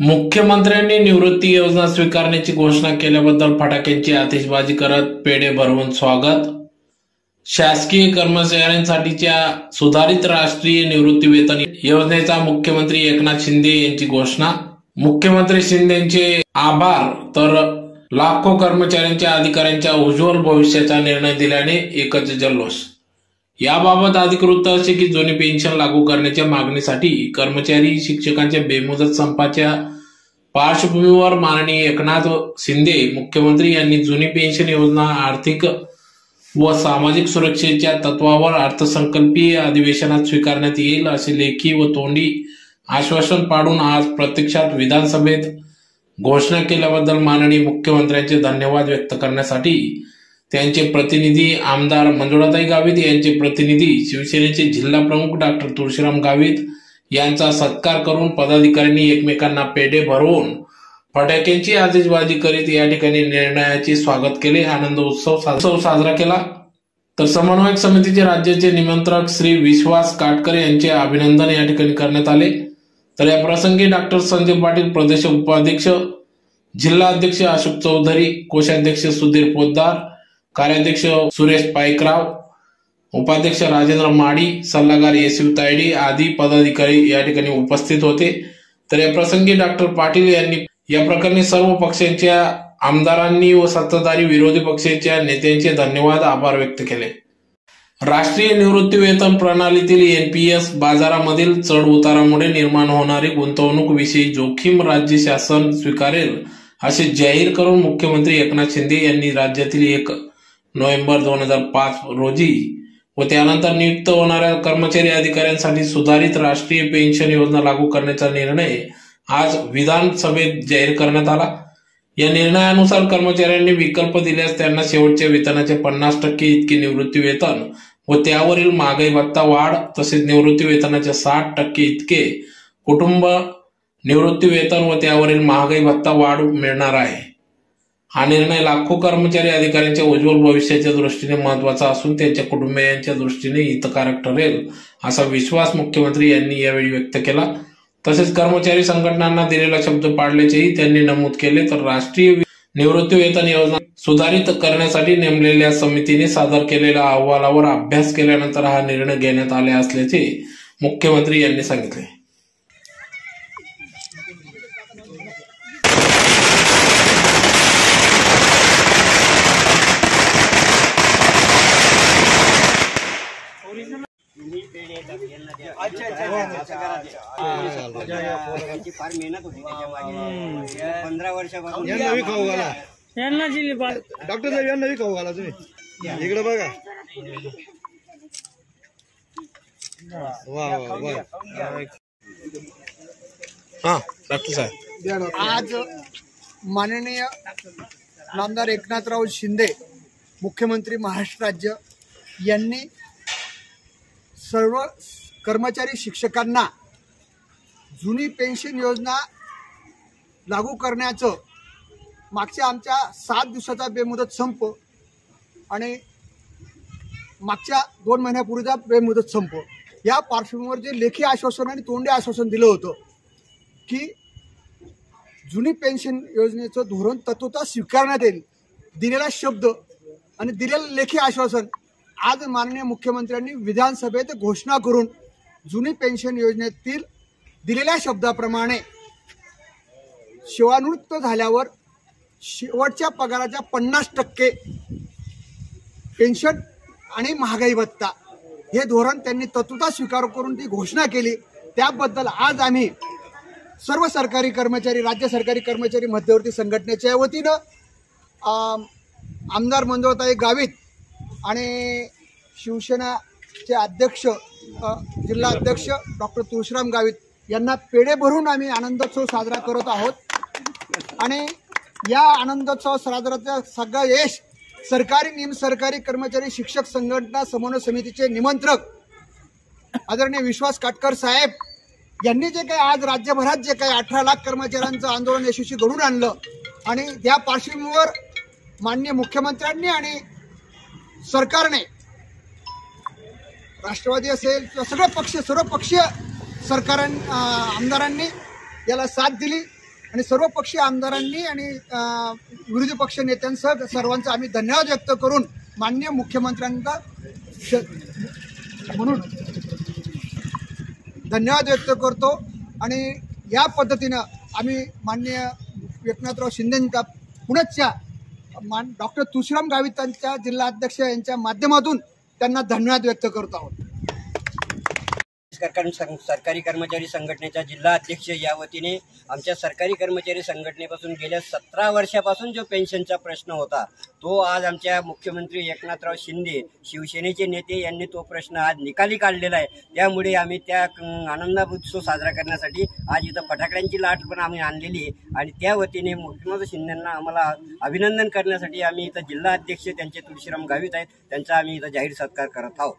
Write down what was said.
मुख्यमंत्र्यांनी निवृत्ती योजना स्वीकारण्याची घोषणा केल्याबद्दल फटाक्यांची आतिषबाजी करत पेढे भरवून स्वागत. शासकीय कर्मचाऱ्यांसाठीच्या सुधारित राष्ट्रीय निवृत्ती वेतन योजनेचा मुख्यमंत्री एकनाथ शिंदे यांची घोषणा. मुख्यमंत्री शिंदेचे आभार तर लाखो कर्मचाऱ्यांच्या अधिकाऱ्यांच्या उज्ज्वल भविष्याचा निर्णय दिल्याने एकच जल्लोष. याबाबत अधिकृत असे की जुनी पेन्शन लागू करण्याच्या मागणीसाठी कर्मचारी शिक्षकांच्या बेमुदत संपाच्या पार्श्वभूमीवर माननीय एकनाथ शिंदे मुख्यमंत्री यांनी जुनी पेन्शन योजना आर्थिक व सामाजिक सुरक्षेच्या तत्वावर अर्थसंकल्पीय अधिवेशनात स्वीकारण्यात येईल असे लेखी व तोंडी आश्वासन पाडून आज प्रत्यक्षात विधानसभेत घोषणा केल्याबद्दल माननीय मुख्यमंत्र्यांचे धन्यवाद व्यक्त करण्यासाठी त्यांचे प्रतिनिधी आमदार मंजुळाताई गावित यांचे प्रतिनिधी शिवसेनेचे जिल्हा प्रमुख डॉक्टर तुळशीराम गावित यांचा सत्कार करून पदाधिकाऱ्यांनी एकमेकांना पेढे भरवून फटाक्यांची आदेशबाजी करीत या ठिकाणी निर्णयाचे स्वागत केले. आनंद उत्सव उत्सव साजरा केला. तर समन्वयक समितीचे राज्याचे निमंत्रक श्री विश्वास काटकर यांचे अभिनंदन या ठिकाणी करण्यात आले. तर या प्रसंगी डॉक्टर संजय पाटील प्रदेश उपाध्यक्ष जिल्हा अध्यक्ष अशोक चौधरी कोषाध्यक्ष सुधीर पोद्दार कार्याध्यक्ष सुरेश पायकराव उपाध्यक्ष राजेंद्र माडी सल्लागार येशिव तायडी आदी पदाधिकारी या ठिकाणी उपस्थित होते. तर या प्रसंगी डॉक्टर पाटील यांनी या प्रकरणी सर्व पक्षांच्या आमदारांनी व सत्ताधारी विरोधी पक्षाच्या नेत्यांचे धन्यवाद आभार व्यक्त केले. राष्ट्रीय निवृत्ती वेतन प्रणालीतील एनपीएस बाजारामधील चढ उतारामुळे निर्माण होणारी गुंतवणूक विषयी जोखीम राज्य शासन स्वीकारेल असे जाहीर करून मुख्यमंत्री एकनाथ शिंदे यांनी राज्यातील एक नोव्हेंबर दोन हजार पाच रोजी व त्यानंतर नियुक्त होणाऱ्या कर्मचारी अधिकाऱ्यांसाठी सुधारित राष्ट्रीय पेन्शन योजना लागू करण्याचा निर्णय आज विधानसभेत जाहीर करण्यात आला. या निर्णयानुसार कर्मचाऱ्यांनी विकल्प दिल्यास त्यांना शेवटच्या वेतनाचे पन्नास टक्के इतके निवृत्ती वेतन व त्यावरील महागाई भत्ता वाढ तसेच निवृत्ती वेतनाचे साठ टक्के इतके कुटुंब निवृत्ती वेतन व त्यावरील महागाई भत्ता वाढ मिळणार आहे. हा निर्णय लाखो कर्मचारी अधिकाऱ्यांच्या उज्ज्वल भविष्याच्या दृष्टीने महत्त्वाचा असून त्यांच्या कुटुंबियांच्या दृष्टीने हितकारक ठरेल असा विश्वास मुख्यमंत्री यांनी यावेळी व्यक्त केला. तसेच कर्मचारी संघटनांना दिलेला शब्द पाडल्याचेही त्यांनी नमूद केले. तर राष्ट्रीय निवृत्ती वेतन योजना सुधारित करण्यासाठी नेमलेल्या समितीने सादर केलेल्या अहवालावर अभ्यास केल्यानंतर हा निर्णय घेण्यात आले असल्याचे मुख्यमंत्री यांनी सांगितले. त्याची फार मेहनत होती त्याच्यामागे पंधरा वर्षापासून यांना बी खाऊ घाला. यांना दिली बा. डॉक्टर साहेब यांना खाऊ घाला तुम्ही. इकडे बघा. वा वा वा. हा डॉक्टर साहेब. आज माननीय नामदार एकनाथराव शिंदे मुख्यमंत्री महाराष्ट्र राज्य यांनी सर्व कर्मचारी शिक्षकांना जुनी पेन्शन योजना लागू करण्याचं मागच्या आमच्या सात दिवसाचा बेमुदत संप आणि मागच्या दोन महिन्यापूर्वीचा बेमुदत संप. या पार्श्वभूमीवर जे लेखी आश्वासन आणि तोंडी आश्वासन दिलं होतं की जुनी पेन्शन योजनेचं धोरण तत्वता स्वीकारण्यात येईल. दिलेला शब्द आणि दिलेलं लेखी आश्वासन आज माननीय मुख्यमंत्र्यांनी विधानसभेत घोषणा करून जुनी पेन्शन योजनेतील दिलेल्या शब्दाप्रमाणे सेवानिवृत्त झाल्यावर शेवटच्या पगाराच्या पन्नास टक्के पेन्शन आणि महागाई भत्ता हे धोरण त्यांनी तत्वता स्वीकार करून ती घोषणा केली. त्याबद्दल आज आम्ही सर्व सरकारी कर्मचारी राज्य सरकारी कर्मचारी मध्यवर्ती संघटनेच्या वतीनं आमदार मंजुळताई गावित आणि शिवसेनाचे अध्यक्ष जिल्हा अध्यक्ष डॉक्टर तुळशीराम गावित यांना पेढे भरून आम्ही आनंदोत्सव साजरा करत आहोत. आणि या आनंदोत्सव साजराचा सगळा यश सरकारी निमसरकारी कर्मचारी शिक्षक संघटना समन्वय समितीचे निमंत्रक आदरणीय विश्वास काटकर साहेब यांनी जे काही आज राज्यभरात जे काही अठरा लाख कर्मचाऱ्यांचं आंदोलन यशस्वी घडून आणलं आणि त्या पार्श्वभूमीवर माननीय मुख्यमंत्र्यांनी आणि सरकारने राष्ट्रवादी असेल किंवा सगळे पक्ष सर्वपक्षीय सरकार सरकारां आमदारांनी याला साथ दिली आणि सर्वपक्षीय आमदारांनी आणि विरोधी पक्ष नेत्यांसह सर्वांचा आम्ही धन्यवाद व्यक्त करून माननीय मुख्यमंत्र्यांचा श- म्हणून धन्यवाद व्यक्त करतो आणि या पद्धतीनं आम्ही माननीय एकनाथराव शिंदेंच्या पुण्याच्या मान डॉक्टर तुळशीराम गावितांच्या जिल्हा अध्यक्ष यांच्या माध्यमातून त्यांना धन्यवाद व्यक्त करत आहोत. सरकार सं- सरकारी कर्मचारी संघटनेचा जिल्हा अध्यक्ष या वतीने आमच्या सरकारी कर्मचारी संघटनेपासून गेल्या सतरा वर्षापासून जो पेन्शनचा प्रश्न होता तो आज आमच्या मुख्यमंत्री एकनाथराव शिंदे शिवसेनेचे नेते यांनी तो प्रश्न आज निकाली काढलेला आहे. त्यामुळे आम्ही त्या आनंदा उत्सव साजरा करण्यासाठी आज इथं फटाकड्यांची लाट पण आम्ही आणलेली आहे. आणि त्या वतीने मुख्यमंत्री शिंदेंना आम्हाला अभिनंदन करण्यासाठी आम्ही इथं जिल्हा अध्यक्ष त्यांचे तुळशीराम गावित आहेत त्यांचा आम्ही इथं जाहीर सत्कार करत आहोत.